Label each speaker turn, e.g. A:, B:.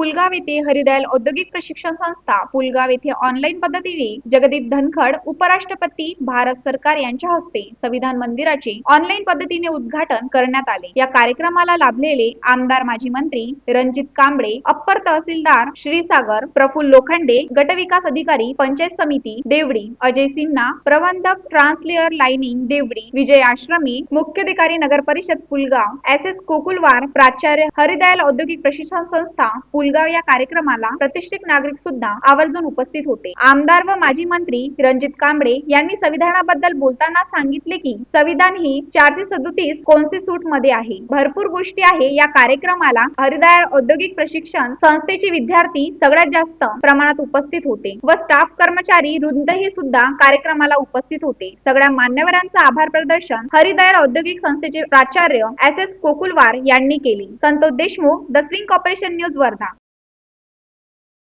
A: पुलगाव येथे हरिदयाल औद्योगिक प्रशिक्षण संस्था पुलगाव येथे ऑनलाईन पद्धतीने जगदीप धनखड उपराष्ट्रपती भारत सरकार यांच्या हस्ते संविधान मंदिराचे ऑनलाईन पद्धतीने उद्घाटन करण्यात आले. या कार्यक्रमाला लाभलेले आमदार माजी मंत्री रणजित कांबळे अप्पर तहसीलदार श्रीसागर प्रफुल्ल लोखंडे गटविकास अधिकारी पंचायत समिती देवडी अजय सिन्हा प्रबंधक ट्रान्सलेअर लाइनिंग देवडी विजय आश्रमी मुख्याधिकारी नगर परिषद पुलगाव एस एस कोकुलवार प्राचार्य हरिदयाल औद्योगिक प्रशिक्षण संस्था पुल पुलगाव या कार्यक्रमाला प्रतिष्ठित नागरिक सुद्धा आवर्जून उपस्थित होते. आमदार व माजी मंत्री रणजित कांबळे यांनी संविधानाबद्दल बोलताना सांगितले की संविधान ही चारशे सदोतीस सूटमध्ये आहे. भरपूर गोष्टी आहे या कार्यक्रमाला हरिदयाल औद्योगिक प्रशिक्षण संस्थेचे विद्यार्थी सगळ्यात जास्त प्रमाणात उपस्थित होते व स्टाफ कर्मचारी वृद्ध हे सुद्धा कार्यक्रमाला उपस्थित होते. सगळ्या मान्यवरांचं आभार प्रदर्शन हरिदयाळ औद्योगिक संस्थेचे प्राचार्य एस एस कोकुलवार यांनी केले. Santosh Deshmukh the swing corporation news Wardha.